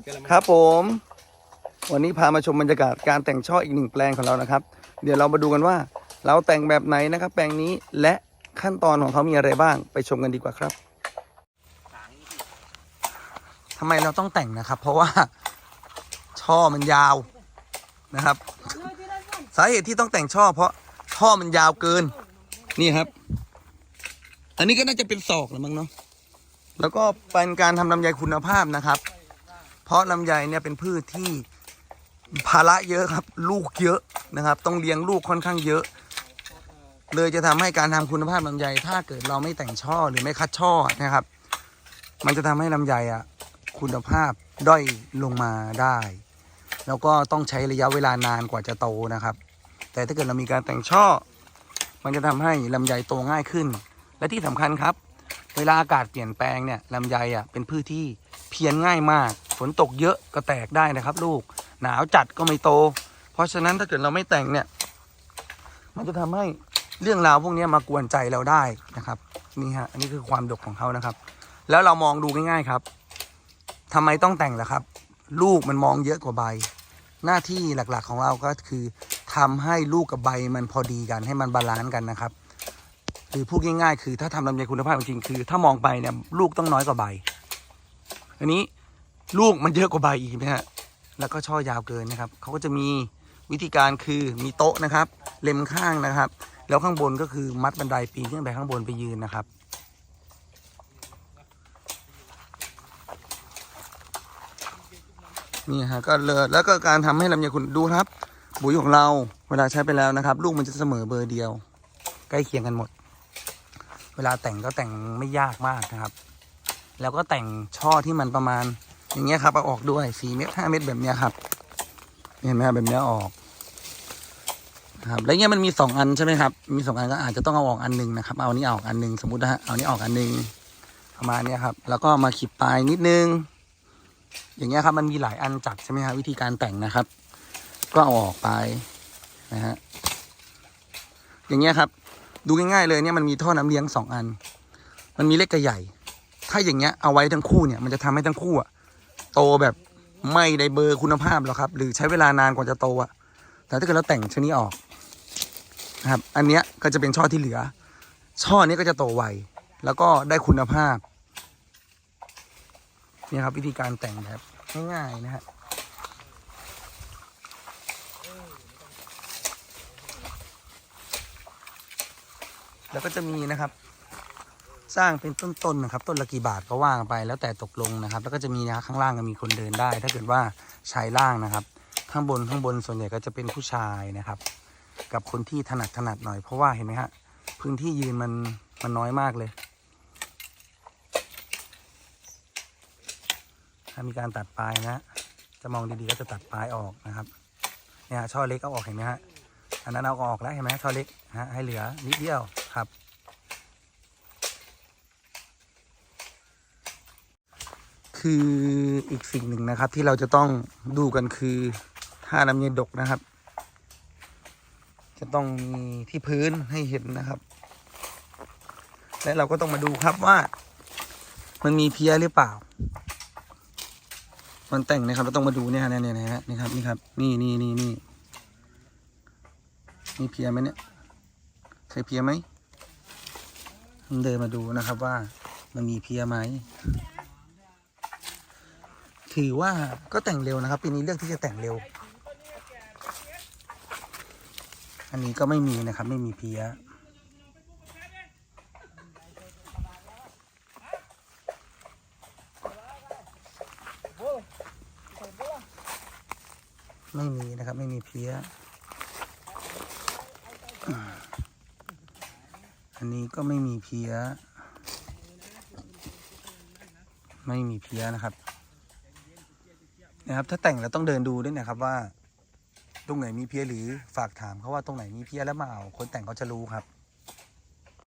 นกันละมังครับผม วันนี้พามาชมบรรยากาศการแต่งช่ออีกหนึ่งแปลงของเรานะครับ เดี๋ยวเรามาดูกันว่า เราแต่งแบบไหนนะครับ แปลงนี้และขั้นตอนของเขามีอะไรบ้าง ไปชมกันดีกว่าครับทำไมเราต้องแต่งนะครับ เพราะว่าช่อมันยาวนะครับ สาเหตุที่ต้องแต่งช่อ เพราะช่อมันยาวเกิน นี่ครับ อันนี้ก็น่าจะเป็นศอกแล้วมั้งเนาะแล้วก็เป็นการทำลำไยคุณภาพนะครับ เพราะลำไยเนี่ยเป็นพืชที่ภาระเยอะครับ ลูกเยอะนะครับ ต้องเลี้ยงลูกค่อนข้างเยอะ เลยจะทำให้การทำคุณภาพลำไย ถ้าเกิดเราไม่แต่งช่อหรือไม่คัดช่อนะครับ มันจะทำให้ลำไยอะคุณภาพด้อยลงมาได้ แล้วก็ต้องใช้ระยะเวลานานกว่าจะโตนะครับ แต่ถ้าเกิดเรามีการแต่งช่อ มันจะทำให้ลำไยโตง่ายขึ้น และที่สำคัญครับ เวลาอากาศเปลี่ยนแปลงเนี่ยลำไยอะเป็นพืชที่เพี้ยนง่ายมาก ฝนตกเยอะก็แตกได้นะครับ ลูกหนาวจัดก็ไม่โต เพราะฉะนั้นถ้าเกิดเราไม่แต่งเนี่ย มันจะทำให้เรื่องราวพวกนี้มากวนใจเราได้นะครับนี่ฮะอันนี้คือความดกของเขานะครับ แล้วเรามองดูง่ายๆครับทำไมต้องแต่งล่ะครับ ลูกมันมองเยอะกว่าใบ หน้าที่หลักๆของเราก็คือทำให้ลูกกับใบมันพอดีกันให้มันบาลานซ์กันนะครับหรือพูดง่ายๆ คือถ้าทำลำไยคุณภาพจริงๆคือ ถ้ามองไปเนี่ยลูกต้องน้อยกว่าใบ อันนี้ ลูกมันเยอะกว่าใบอีกนะฮะแล้วก็ช่อยาวเกินนะครับเขาก็จะมีวิธีการคือมีโต๊ะนะครับ เล็มข้างนะครับ แล้วข้างบนก็คือมัดบันไดปีนขึ้นไปข้างบนไปยืนนะครับ นี่ฮะก็เลยแล้วก็การทำให้ลำไยคุณดูครับปุ๋ยของเราเวลาใช้ไปแล้วนะครับ ลูกมันจะเสมอเบอร์เดียว ใกล้เคียงกันหมด เวลาแต่งก็แต่งไม่ยากมากนะครับ แล้วก็แต่งช่อที่มันประมาณ อย่างเงี้ยครับเอาออกด้วยสี่เม็ดห้าเม็ดแบบเนี้ยครับเห็นไหมครับแบบเนี้ยออกนะครับแล้วเงี้ยมันมีสองอันใช่ไหมครับมีสองอันก็อาจจะต้องเอาออกอันหนึ่งนะครับเอาอันนี้ออกอันหนึ่งสมมตินะฮะเอาอันนี้ออกอันหนึ่งประมาณเนี้ยครับ แล้วก็มาขีดปลายนิดนึง อย่างเงี้ยครับมันมีหลายอันจัดใช่ไหมครับวิธีการแต่งนะครับ ก็เอาออกไปนะฮะอย่างเงี้ยครับ ดูง่ายๆเลยเนี่ยมันมีท่อน้ำเลี้ยงสองอัน มันมีเล็กกับใหญ่ ถ้าอย่างเงี้ยเอาไว้ทั้งคู่เนี่ยมันจะทำให้ทั้งคู่อะ โตแบบไม่ได้เบอร์คุณภาพหรอกครับ หรือใช้เวลานานกว่าจะโตอะแต่ถ้าเกิดเราแต่งชนิดออกนะครับ อันเนี้ยก็จะเป็นช่อที่เหลือ ช่อนี้ก็จะโตไวแล้วก็ได้คุณภาพนี่ครับวิธีการแต่งแบบง่ายๆนะฮะแล้วก็จะมีนะครับ สร้างเป็นต้นๆนะครับ ต้นละกี่บาทก็ว่างไป แล้วแต่ตกลงนะครับ แล้วก็จะมีนะครับข้างล่างก็มีคนเดินได้ ถ้าเกิดว่าชายล่างนะครับ ข้างบนข้างบนส่วนใหญ่ก็จะเป็นผู้ชายนะครับ กับคนที่ถนัดถนัดหน่อยเพราะว่าเห็นไหมฮะพื้นที่ยืนมันมันน้อยมากเลย ถ้ามีการตัดปลายนะ จะมองดีๆก็จะตัดปลายออกนะครับเนี่ยช่อเล็กเอาออกเห็นไหมฮะอันนั้นเอาออกแล้วเห็นไหมฮะช่อเล็กฮะให้เหลือนิดเดียวครับ คืออีกสิ่งหนึ่งนะครับ ที่เราจะต้องดูกันคือถ้าน้ำเย็นดกนะครับ จะต้องมีที่พื้นให้เห็นนะครับ และเราก็ต้องมาดูครับว่า มันมีเพี้ยหรือเปล่า มันแต่งนะครับ เราต้องมาดูเนี่ยเนี่ยเนี่ยนะฮะนี่ครับนี่ครับ นี่นี่นี่นี่มีเพี้ยไหมเนี่ยใช่เพี้ยไหมเดินมาดูนะครับว่ามันมีเพี้ยไหม ถือว่าก็แต่งเร็วนะครับปีนี้เลือกที่จะแต่งเร็ว อันนี้ก็ไม่มีนะครับ ไม่มีเพี้ยไม่มีนะครับ ไม่มีเพี้ย อันนี้ก็ไม่มีเพี้ย ไม่มีเพี้ยนะครับ นะครับ ถ้าแต่งแล้วต้องเดินดูด้วยนะครับว่า ตรงไหนมีเพี้ยหรือฝากถามเขาว่าตรงไหนมีเพี้ยแล้วมาเอาคนแต่งเขาจะรู้ครับ